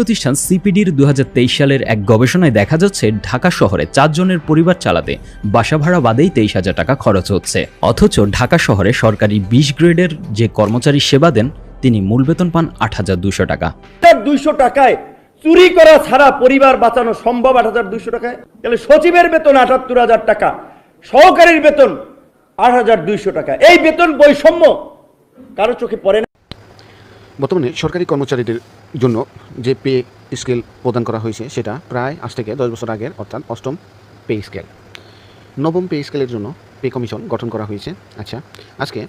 প্রতিষ্ঠান সিপিডির দু সালের এক গবেষণায় দেখা যাচ্ছে, ঢাকা শহরে চারজনের পরিবার চালাতে বাসা ভাড়া বাদেই তেইশ হাজার টাকা খরচ হচ্ছে। অথচ ঢাকা শহরে সরকারি বিশ গ্রেডের যে কর্মচারী সেবা দেন, তিনি মূল বেতন পান আট হাজার দুশো টাকা। দুইশো টাকায় চুরি করা ছাড়া পরিবার বাঁচানো সম্ভব আট হাজার দুইশো টাকায়? তাহলে সচিবের বেতন আটাত্তর হাজার টাকা, সহকারীর বেতন আট হাজার দুইশো টাকা। এই বেতন বৈষম্য কারও চোখে পড়ে বর্তমানে সরকারি কর্মচারীদের জন্য যে পে স্কেল প্রদান করা হয়েছে, সেটা প্রায় আজ থেকে দশ বছর আগের, অর্থাৎ অষ্টম পে স্কেল। নবম পে স্কেলের জন্য পে কমিশন গঠন করা হয়েছে। আচ্ছা আজকে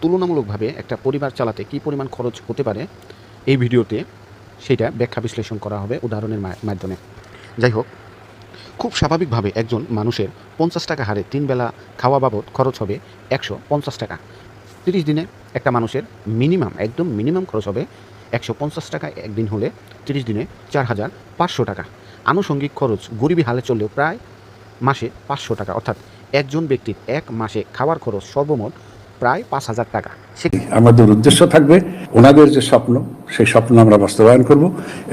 তুলনামূলকভাবে একটা পরিবার চালাতে কী পরিমাণ খরচ হতে পারে, এই ভিডিওতে সেটা ব্যাখ্যা বিশ্লেষণ করা হবে উদাহরণের মাধ্যমে। যাই হোক, খুব স্বাভাবিকভাবে একজন মানুষের পঞ্চাশ টাকা হারে তিন বেলা খাওয়া বাবদ খরচ হবে একশো পঞ্চাশ টাকা। তিরিশ দিনে একটা মানুষের মিনিমাম, একদম মিনিমাম খরচ হবে একশো পঞ্চাশ টাকা একদিন হলে, তিরিশ দিনে চার হাজার পাঁচশো টাকা। আনুষঙ্গিক খরচ গরিবি হালে চললেও প্রায় মাসে পাঁচশো টাকা। অর্থাৎ একজন ব্যক্তির এক মাসে খাওয়ার খরচ সর্বমোট প্রায় পাঁচ হাজার টাকা। আমাদের উদ্দেশ্য থাকবে ওনাদের যে স্বপ্ন সেই স্বপ্ন আমরা বাস্তবায়ন করব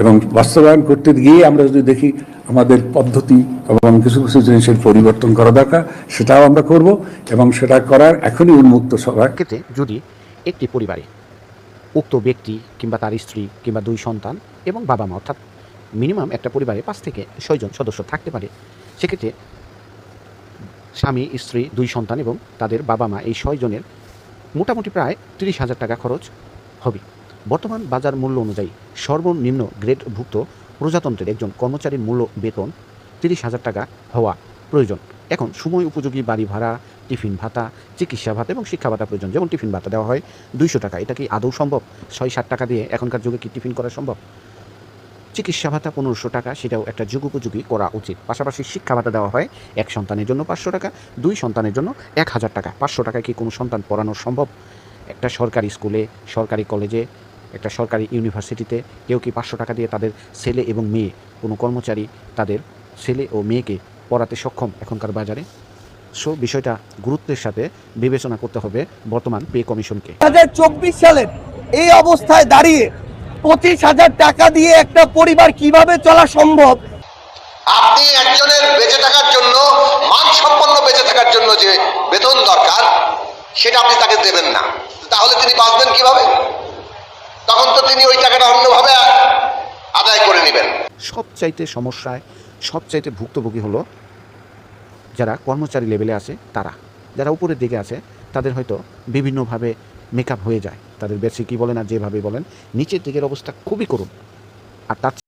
এবং বাস্তবায়ন করতে গিয়ে আমরা যদি দেখি আমাদের পদ্ধতি এবং কিছু কিছু জিনিসের পরিবর্তন করা দরকার, সেটাও আমরা করব এবং সেটা করার এখনই উন্মুক্ত সবাই ক্ষেত্রে যদি একটি পরিবারে উক্ত ব্যক্তি কিংবা তার স্ত্রী কিংবা দুই সন্তান এবং বাবা মা, অর্থাৎ মিনিমাম একটা পরিবারে পাঁচ থেকে ছয়জন সদস্য থাকতে পারে, সেক্ষেত্রে স্বামী, স্ত্রী, দুই সন্তান এবং তাদের বাবা মা এই ছয়জনের মোটামুটি প্রায় তিরিশ হাজার টাকা খরচ হবে। বর্তমান বাজার মূল্য অনুযায়ী সর্বনিম্ন গ্রেডভুক্ত প্রজাতন্ত্রের একজন কর্মচারীর মূল্য বেতন তিরিশ হাজার টাকা হওয়া প্রয়োজন। এখন সময় উপযোগী বাড়ি ভাড়া, টিফিন ভাতা, চিকিৎসা ভাতা এবং শিক্ষা ভাতা প্রয়োজন। যেমন টিফিন ভাতা দেওয়া হয় দুইশো টাকা, এটা কি আদৌ সম্ভব? ছয় ষাট টাকা দিয়ে এখনকার যুগে কি টিফিন করা সম্ভব? চিকিৎসা ভাতা পনেরোশো টাকা, সেটাও একটা যুগোপযোগী করা উচিত। পাশাপাশি শিক্ষা ভাতা দেওয়া হয় এক সন্তানের জন্য পাঁচশো টাকা, দুই সন্তানের জন্য এক হাজার টাকা। পাঁচশো টাকায় কি কোনো সন্তান পড়ানো সম্ভব? একটা সরকারি স্কুলে, সরকারি কলেজে একটা সরকারি ইউনিভার্সিটিতে কেউ কি পাঁচশো টাকা দিয়ে তাদের ছেলে এবং মেয়ে কোনো কর্মচারী তাদের ছেলে ও মেয়েকে পড়াতে সক্ষম এখনকার বাজারে? সো বিষয়টা গুরুত্বের সাথে বিবেচনা করতে হবে বর্তমান পে কমিশনকে। হাজার চব্বিশ সালের এই অবস্থায় দাঁড়িয়ে পঁচিশ হাজার টাকা দিয়ে একটা পরিবার কীভাবে চলা সম্ভব? আপনি একজনের বেঁচে থাকার জন্য মানসম্পন্ন বেঁচে থাকার জন্য যে বেতন দরকার সেটা আপনি তাকে দেবেন না। তাহলে তিনি বাঁচবেন কীভাবে? তখন তো তিনি ওই টাকাটা অন্যভাবে আদায় করে নেবেন। সবচাইতে সমস্যায়, সবচাইতে ভুক্তভোগী হলো যারা কর্মচারী লেভেলে আছে, তারা। যারা উপরের দিকে আছে, তাদের হয়তো বিভিন্নভাবে মেকআপ হয়ে যায়। তাদের বেশি কী বলেন আর যেভাবে বলেন, নিচের দিকের অবস্থা খুবই করুন আর তার